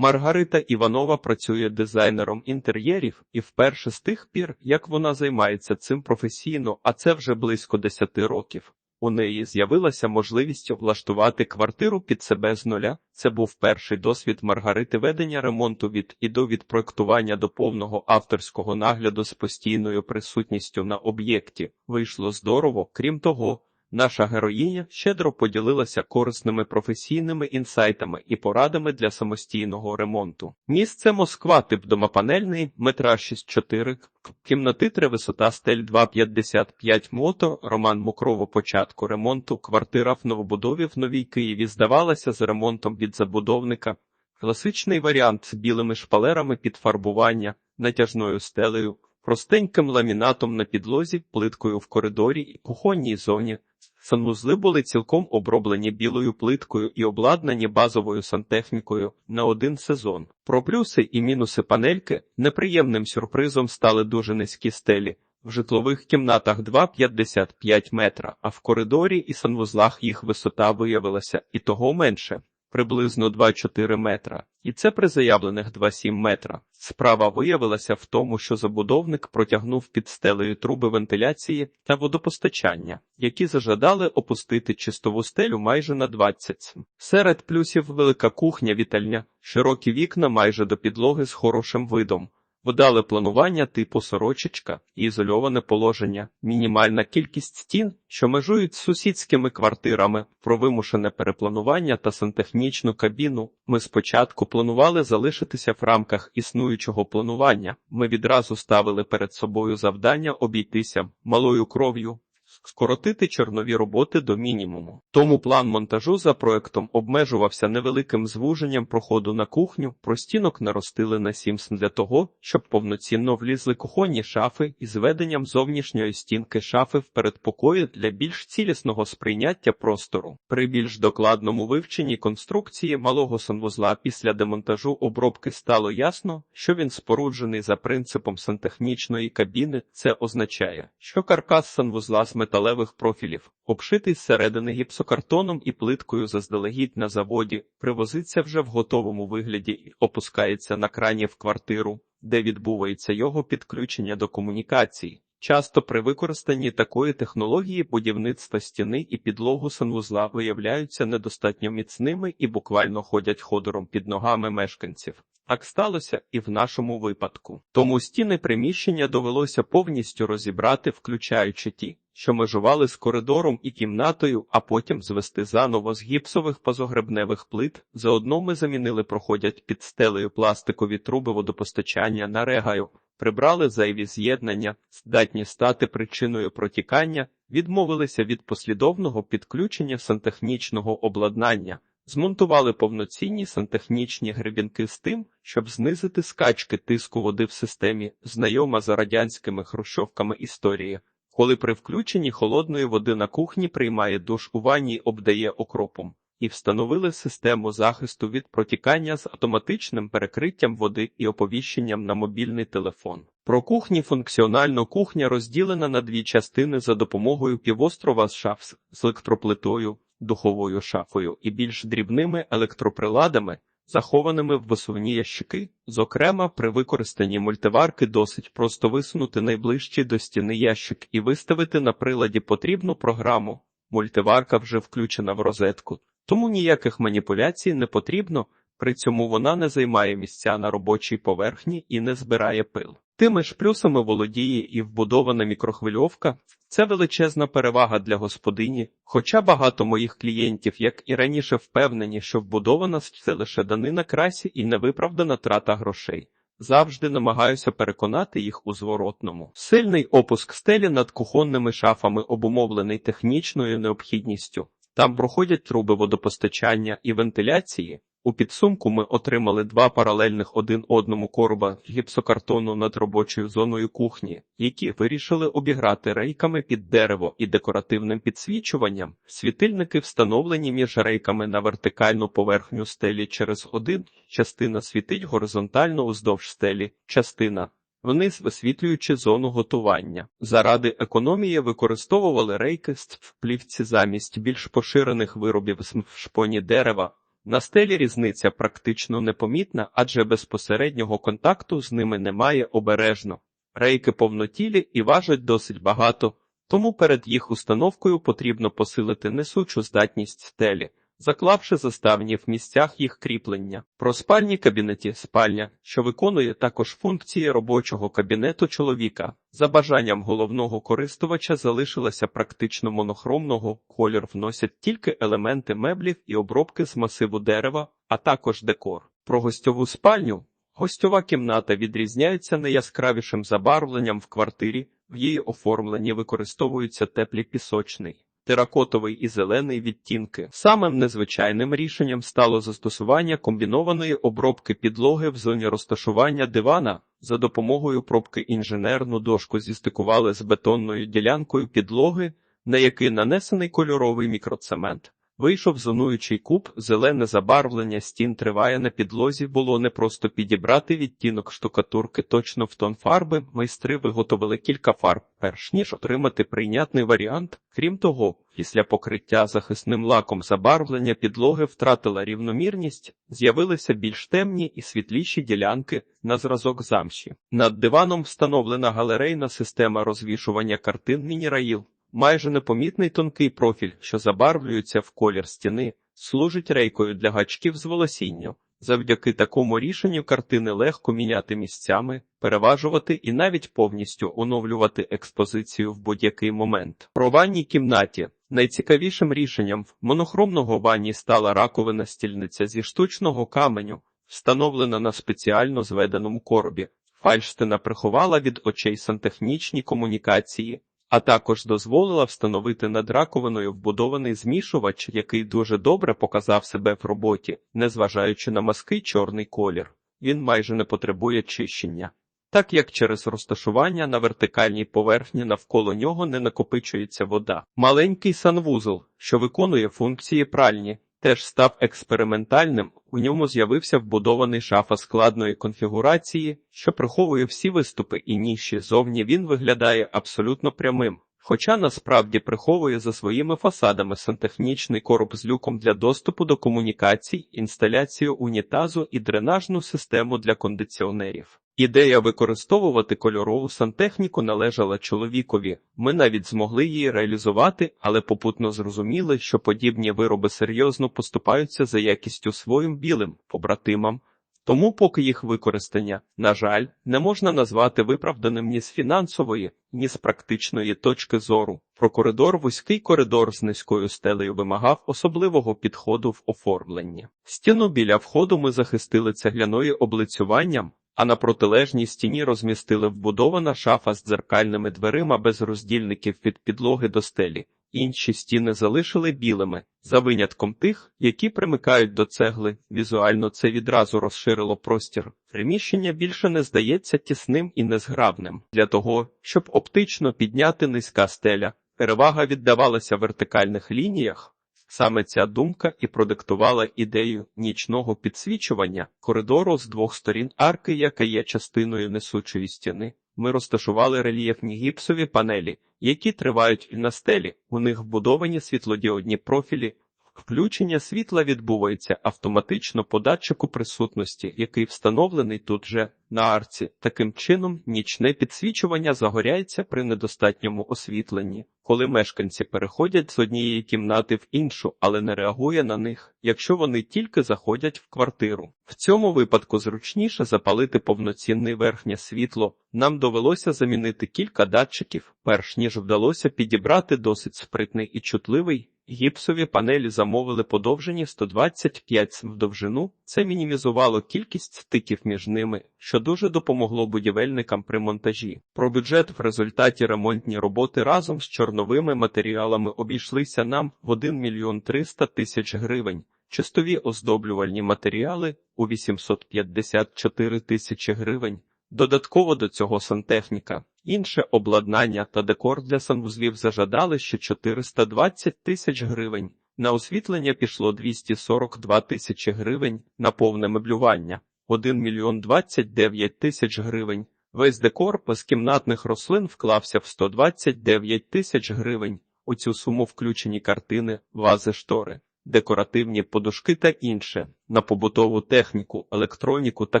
Маргарита Іванова працює дизайнером інтер'єрів і вперше з тих пір, як вона займається цим професійно, а це вже близько 10 років. У неї з'явилася можливість облаштувати квартиру під себе з нуля. Це був перший досвід Маргарити ведення ремонту від і до від проектування до повного авторського нагляду з постійною присутністю на об'єкті. Вийшло здорово. Крім того, наша героїня щедро поділилася корисними професійними інсайтами і порадами для самостійного ремонту. Місце Москва, тип домопанельний, метра 6,4, кімнати 3, висота стель 2,55 мото, Роман Мокрово початку ремонту, квартира в новобудові в Новій Києві здавалася з ремонтом від забудовника. Класичний варіант з білими шпалерами під фарбування, натяжною стелею, простеньким ламінатом на підлозі, плиткою в коридорі і кухонній зоні. Санвузли були цілком оброблені білою плиткою і обладнані базовою сантехнікою на один сезон. Про плюси і мінуси панельки неприємним сюрпризом стали дуже низькі стелі. В житлових кімнатах 2,55 метра, а в коридорі і санвузлах їх висота виявилася і того менше приблизно 2,4 метра, і це при заявлених 2,7 метра. Справа виявилася в тому, що забудовник протягнув під стелею труби вентиляції та водопостачання, які зажадали опустити чистову стелю майже на 20. Серед плюсів велика кухня вітальня, широкі вікна майже до підлоги з хорошим видом. Вдале планування типу сорочечка ізольоване положення, мінімальна кількість стін, що межують з сусідськими квартирами, про вимушене перепланування та сантехнічну кабіну. Ми спочатку планували залишитися в рамках існуючого планування. Ми відразу ставили перед собою завдання обійтися малою кров'ю. Скоротити чорнові роботи до мінімуму. Тому план монтажу за проектом обмежувався невеликим звуженням проходу на кухню, простінок наростили на 7 для того, щоб повноцінно влізли кухонні шафи і зведенням зовнішньої стінки шафи в передпокої для більш цілісного сприйняття простору. При більш докладному вивченні конструкції малого санвузла після демонтажу обробки стало ясно, що він споруджений за принципом сантехнічної кабіни. Це означає, що каркас санвузла з металевих профілів, обшитий зсередини гіпсокартоном і плиткою заздалегідь на заводі, привозиться вже в готовому вигляді і опускається на крані в квартиру, де відбувається його підключення до комунікацій. Часто при використанні такої технології будівництва стіни і підлогу санвузла виявляються недостатньо міцними і буквально ходять ходором під ногами мешканців. Так сталося і в нашому випадку. Тому стіни приміщення довелося повністю розібрати, включаючи ті, що межували з коридором і кімнатою, а потім звести заново з гіпсових позогребневих плит. Заодно ми замінили проходять під стелею пластикові труби водопостачання на регаю, прибрали зайві з'єднання, здатні стати причиною протікання, відмовилися від послідовного підключення сантехнічного обладнання. Змонтували повноцінні сантехнічні гребінки з тим, щоб знизити скачки тиску води в системі, знайома за радянськими хрущовками історії, коли при включенні холодної води на кухні приймає душ у ванні обдає окропом, і встановили систему захисту від протікання з автоматичним перекриттям води і оповіщенням на мобільний телефон. Про кухні функціонально кухня розділена на дві частини за допомогою півострова з шаф з електроплитою духовою шафою і більш дрібними електроприладами, захованими в висувні ящики. Зокрема, при використанні мультиварки досить просто висунути найближчий до стіни ящик і виставити на приладі потрібну програму. Мультиварка вже включена в розетку, тому ніяких маніпуляцій не потрібно. При цьому вона не займає місця на робочій поверхні і не збирає пил. Тими ж плюсами володіє і вбудована мікрохвильовка. Це величезна перевага для господині, хоча багато моїх клієнтів, як і раніше, впевнені, що вбудована це лише данина красі і невиправдана трата грошей. Завжди намагаюся переконати їх у зворотному. Сильний опуск стелі над кухонними шафами обумовлений технічною необхідністю. Там проходять труби водопостачання і вентиляції. У підсумку ми отримали два паралельних один одному короба гіпсокартону над робочою зоною кухні, які вирішили обіграти рейками під дерево і декоративним підсвічуванням. Світильники встановлені між рейками на вертикальну поверхню стелі через один, частина світить горизонтально уздовж стелі, частина. Вниз висвітлюючи зону готування. Заради економії використовували рейки з плівці замість більш поширених виробів з шпоні дерева. На стелі різниця практично непомітна, адже безпосереднього контакту з ними немає обережно. Рейки повнотілі і важать досить багато, тому перед їх установкою потрібно посилити несучу здатність стелі, заклавши заставні в місцях їх кріплення. Про спальні кабінеті спальня, що виконує також функції робочого кабінету чоловіка. За бажанням головного користувача залишилася практично монохромного, колір вносять тільки елементи меблів і обробки з масиву дерева, а також декор. Про гостьову спальню. Гостьова кімната відрізняється найяскравішим забарвленням в квартирі, в її оформленні використовуються теплі пісочний, теракотовий і зелений відтінки. Самим незвичайним рішенням стало застосування комбінованої обробки підлоги в зоні розташування дивана. За допомогою пробки інженерну дошку зістикували з бетонною ділянкою підлоги, на який нанесений кольоровий мікроцемент. Вийшов зонуючий куб, зелене забарвлення стін триває на підлозі, було не просто підібрати відтінок штукатурки точно в тон фарби, майстри виготовили кілька фарб, перш ніж отримати прийнятний варіант. Крім того, після покриття захисним лаком забарвлення підлоги втратила рівномірність, з'явилися більш темні і світліші ділянки на зразок замші. Над диваном встановлена галерейна система розвішування картин мініраїл. Майже непомітний тонкий профіль, що забарвлюється в колір стіни, служить рейкою для гачків з волосінню. Завдяки такому рішенню картини легко міняти місцями, переважувати і навіть повністю оновлювати експозицію в будь-який момент. Про ванній кімнаті найцікавішим рішенням в монохромного ванні стала раковина стільниця зі штучного каменю, встановлена на спеціально зведеному коробі. Фальштина приховала від очей сантехнічні комунікації а також дозволила встановити над раковиною вбудований змішувач, який дуже добре показав себе в роботі, незважаючи на маски чорний колір. Він майже не потребує чищення. Так як через розташування на вертикальній поверхні навколо нього не накопичується вода. Маленький санвузол, що виконує функції пральні, теж став експериментальним, у ньому з'явився вбудований шафа складної конфігурації, що приховує всі виступи і ніші. Зовні він виглядає абсолютно прямим. Хоча насправді приховує за своїми фасадами сантехнічний короб з люком для доступу до комунікацій, інсталяцію унітазу і дренажну систему для кондиціонерів. Ідея використовувати кольорову сантехніку належала чоловікові. Ми навіть змогли її реалізувати, але попутно зрозуміли, що подібні вироби серйозно поступаються за якістю своїм білим побратимам. Тому, поки їх використання, на жаль, не можна назвати виправданим ні з фінансової, ні з практичної точки зору. Про коридор вузький коридор з низькою стелею вимагав особливого підходу в оформленні. Стіну біля входу ми захистили цегляною облицюванням, а на протилежній стіні розмістили вбудована шафа з дзеркальними дверима без роздільників від підлоги до стелі. Інші стіни залишили білими, за винятком тих, які примикають до цегли. Візуально це відразу розширило простір. Приміщення більше не здається тісним і незграбним. Для того, щоб оптично підняти низька стеля, перевага віддавалася вертикальних лініях. Саме ця думка і продиктувала ідею нічного підсвічування коридору з двох сторін арки, яка є частиною несучої стіни. Ми розташували рельєфні гіпсові панелі, які тривають і на стелі. У них вбудовані світлодіодні профілі. Включення світла відбувається автоматично по датчику присутності, який встановлений тут же на арці. Таким чином, нічне підсвічування загоряється при недостатньому освітленні, коли мешканці переходять з однієї кімнати в іншу, але не реагує на них, якщо вони тільки заходять в квартиру. В цьому випадку зручніше запалити повноцінне верхнє світло. Нам довелося замінити кілька датчиків, перш ніж вдалося підібрати досить спритний і чутливий. Гіпсові панелі замовили подовжені 125 в довжину. Це мінімізувало кількість стиків між ними, що дуже допомогло будівельникам при монтажі. Про бюджет в результаті ремонтні роботи разом з чорновими матеріалами обійшлися нам в 1 мільйон 300 тисяч гривень. Чистові оздоблювальні матеріали у 854 тисячі гривень. Додатково до цього сантехніка, інше обладнання та декор для санвузлів зажадали ще 420 тисяч гривень. На освітлення пішло 242 тисячі гривень, на повне меблювання 1 мільйон 29 тисяч гривень. Весь декор безкімнатних рослин вклався в 129 тисяч гривень. У цю суму включені картини, вази штори. Декоративні подушки та інше. На побутову техніку, електроніку та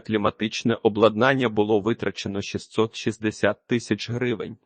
кліматичне обладнання було витрачено 660 тисяч гривень.